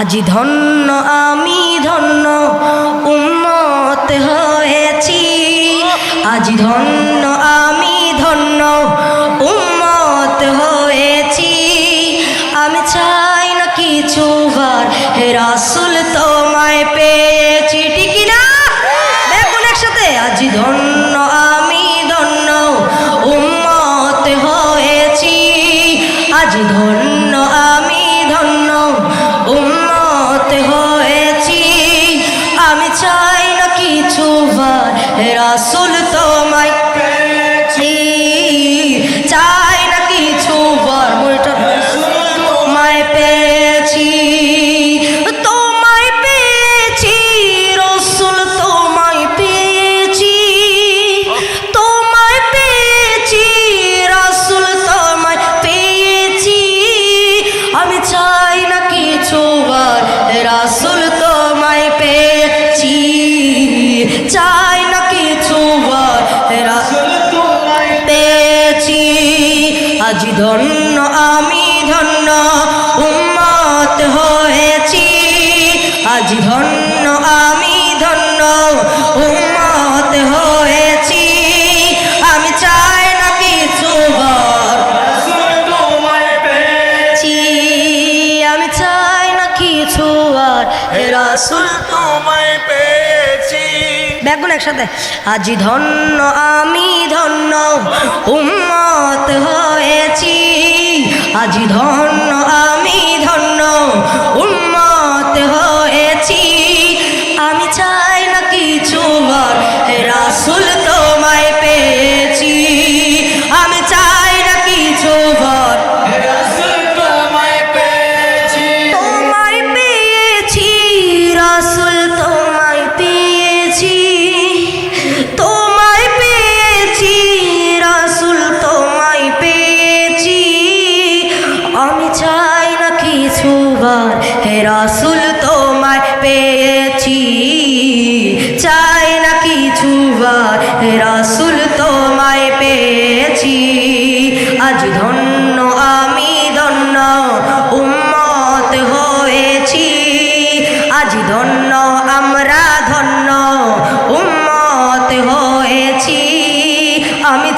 আজি ধন্য, আমি ধন্য, উম্মত হয়েছি। আজি ধন্য, আমি ধন্য, উম্মত হয়েছি। আমি চাই না কিছু বার, হে রাসুল তোমায় পেয়েছি, ঠিক না? দেখুন একসাথে, আজি ধন্য, আমি ধন্য, উম্মত হয়েছি। আজি ধন্য হয়েছি। আমি চাই না কিছু আমি চাই না কিছু আর রাসুল পেয়েছি। দেখুন একসাথে আজি ধন্য, আমি ধন্য, উম্মত হয়েছি। আজি ধন্য, আমি ধন্য, উম্মত হয়েছি।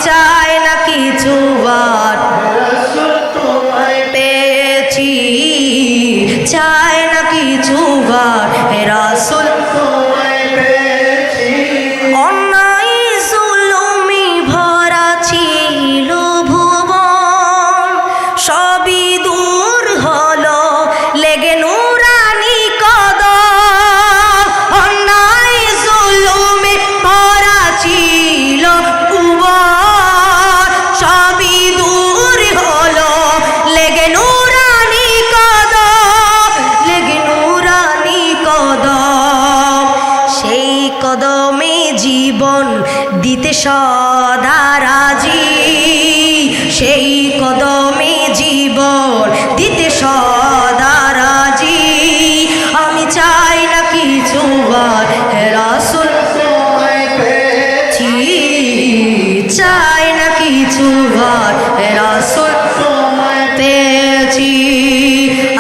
আমি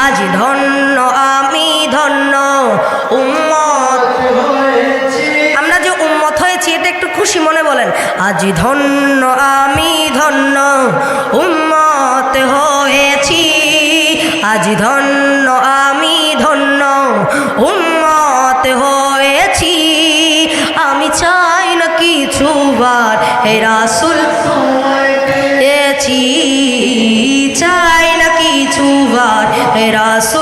আজ ধন্য, আমি ধন্য, উম্মত আমরা যে উম্মত হয়েছি, এটা একটু খুশি মনে বলেন। আজ ধন্য, আমি ধন্য, উম্মত হয়েছি। আজ ধন্য, আমি ধন্য, উম্মত হয়েছি। আমি চাই না কিছু বার হে বার হে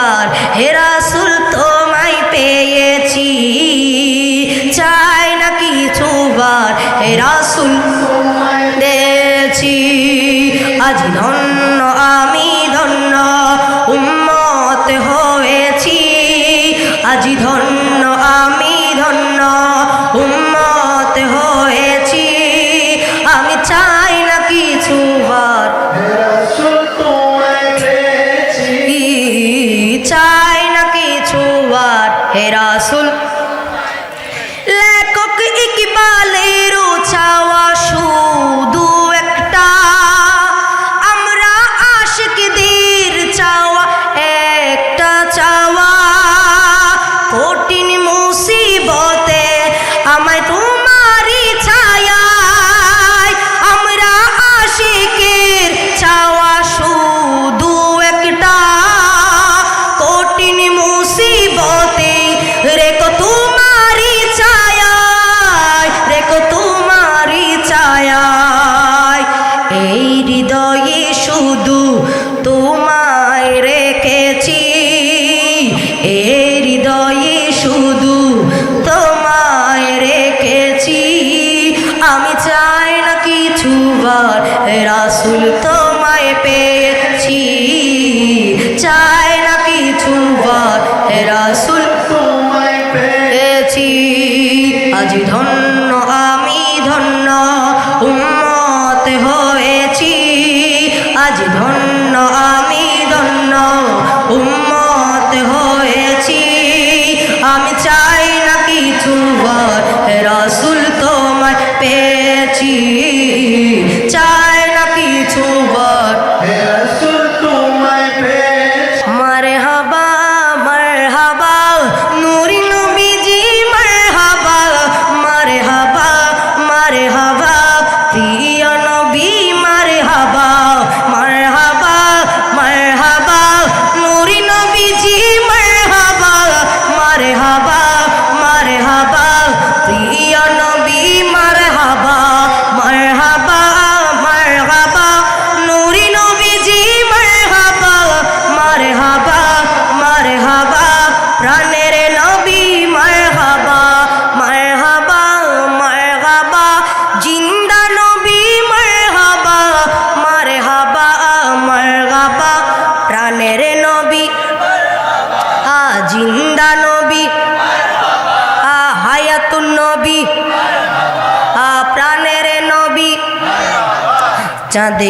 তোমার হেরাসুল তোমায় পেয়েছি। চাই না কিছু বার হেরাসুল Rasulullah, Rasul.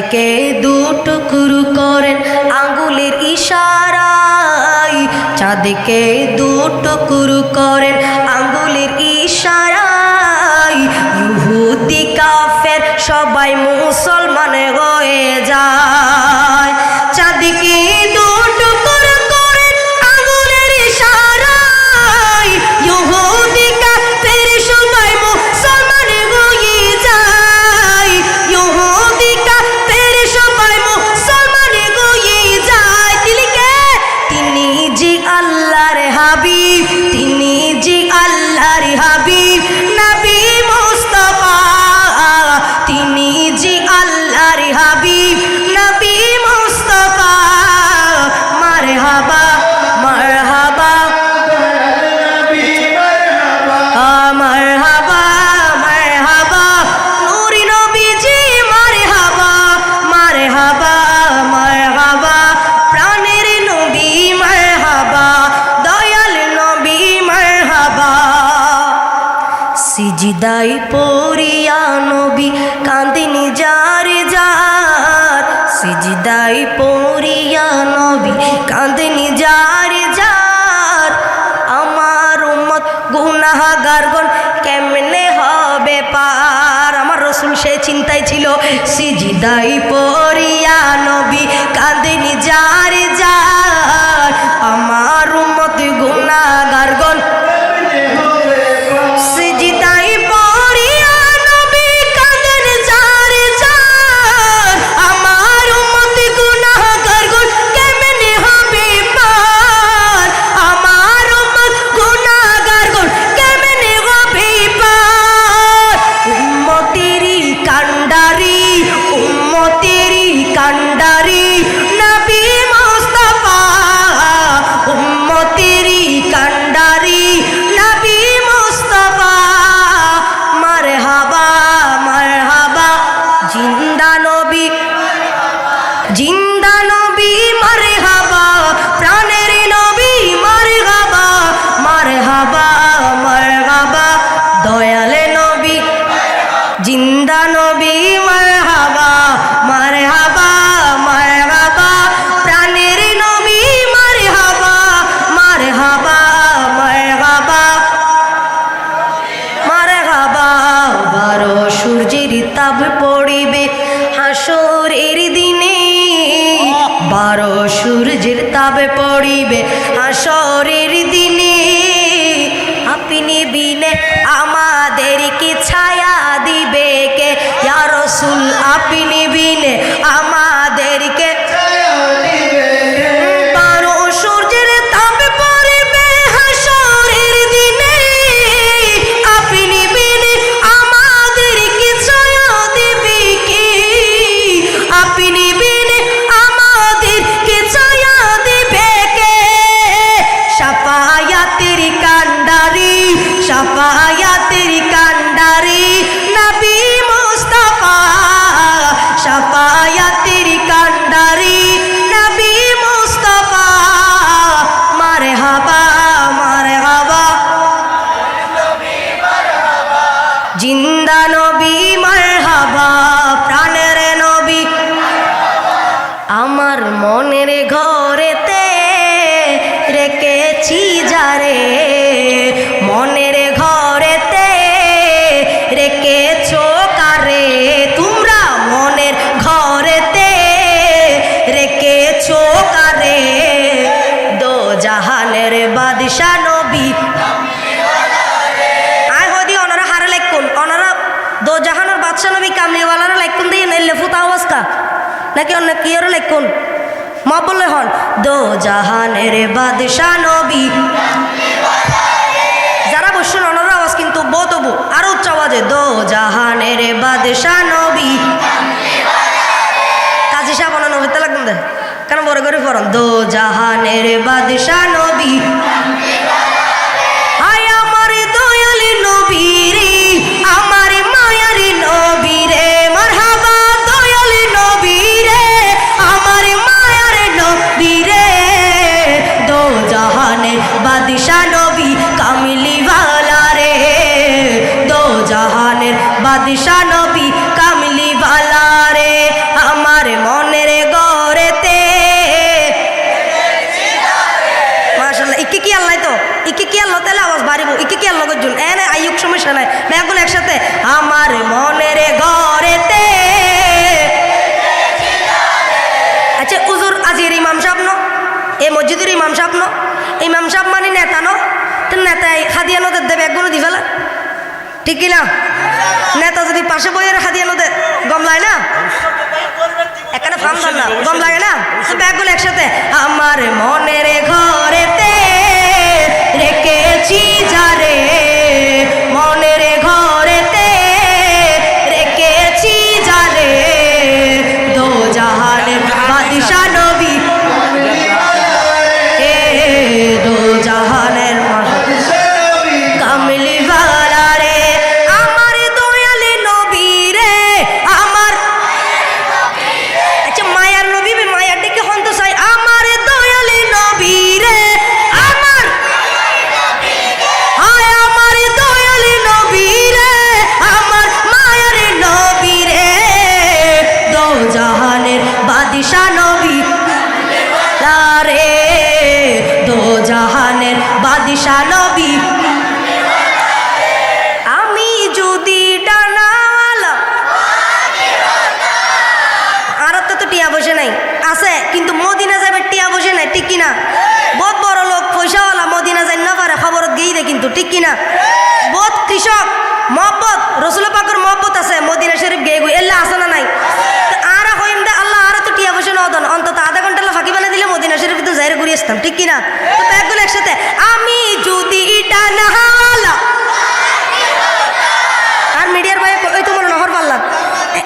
তাদেরকে দুটুকুরু করেন আঙ্গুলের ইশারায়? চাঁদকে দুটুকুরু করেন সিজিদাই পড়িয়া নবী কান্দিনি যার যার সিজিদাই পড়িয়া নবী কান্দিনি যার যার আমার উম্মত গুনাহাগারগণ কেমনে হবে পার? আমার রসুল সে চিন্তায় ছিল সিজিদাই পড়িয়া নবী কান্দিনি যার যার পড়িবে হাসর এর দিনে। বারো সূর্যের তাবে পড়িবে হাসরের দিনে। আপনি বিনে আমাদেরকে ছায়া দিবে কে? আপনি বিনে আমাদের আমার মনের ঘরেতে রেখেছি যারে। মনের ঘরেতে রেখেছো কারে? তোমরা মনের ঘরেতে রেখেছো কারে? দো জাহানের বাদশা নবী। আয় হদি ওনারা হারে লাইকুন ওনারা দো জাহানের বাদশা নবী কামলিওয়ালারা লাইকুন দিয়ে নেলে ফুতা অবস্থা। নাকি অন্য কি ওরা লাইকুন মা বললে হন। দো জাহানের বাদশা নবী। যারা বসছেন ওনার আওয়াজ কিন্তু বতবু তবু, আরও উচ্চ আওয়াজে, দো জাহানের বাদশা নবী। কাজী সাহেব, ওনার নবীতে লাগবেন দে। কেন বড় করে পড়ন? দো জাহানের বাদশা নবী। মসজিদের ইমাম সাহেব ন, ইমাম সাহেব মানে নেতা ন নেতা নেতাই খাদিয়া নদের দেবে একগুলো দি ফেলা। ঠিক কি না? নেতা যদি পাশে বইয়ের খাদিয়া নদে, গম লাগে না? এখানে ফার্ম না, গম লাগে না? ব্যাগগুলো একসাথে, আমার মনের ঘরেতে রেখেছি যারে বাদিশা নবী। আমি যদি ডানাওয়ালা। আর তো টিয়া বসে নাই। আছে, কিন্তু মদিনা যাবে টিয়া বসে নাই, ঠিক কিনা? বহুত বড় লোক পয়সাওয়ালা মদিনা যাই না পারে, খবরত গিয়ে দে কিন্তু, ঠিক কিনা? বহুত কৃষক, মহব্বত, রসুল পাকর মহব্বত আছে, মদিনা শরীফ গিয়ে গুই এল্লা আছে না নাই? আর হইম দে, আল্লাহ আর টিয়া বসে নদন অন্তত আধা ঘণ্টা ফাঁকি বানিয়ে দিলে মদিনা শরীফ তো যাই ঘুরিয়ে আসতাম, ঠিক কিনা? তো ব্যাগগুলো একসাথে, আমি যদি ডানাওয়ালা আর মিডিয়ার ভাই ওই তো মনে নহর পারলাম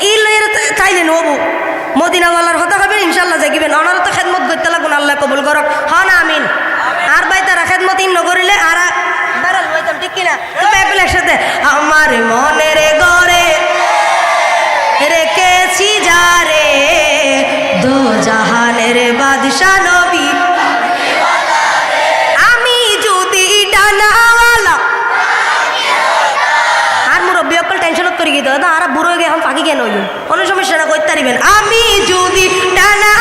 এই লইয়ের চাইলে নবু মদিনাওয়ালার হতা হবে ইনশাল্লাহ জাগিবেন অনার তো খেদমত করতে লাগুন আল্লাহ কবুল করক হন আমিন আর ভাই তারা খেদমত ইন নকরিলে আর বেড়াল বইতাম ঠিক কিনা তো ব্যাগুলো একসাথে আমার মনের গড়ে রেখেছি যারে দো জাহানের বাদশা নবী। আমি যদি ডানাওয়ালা, আর মুরব্বী অকল টেনশনত করি গিয়ে দাদা? আর বুড়ো গিয়ে এখন পাখি কেন হইল? কোনো সমস্যা না করতে পারিবেন। আমি যদি ডানা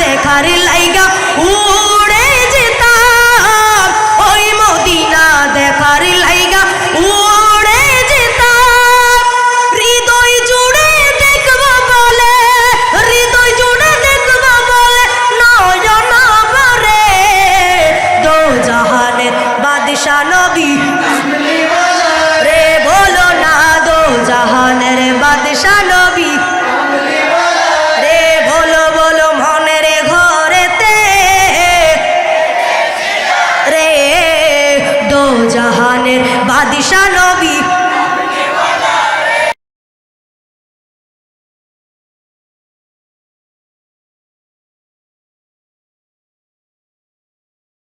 দেখার লাইগা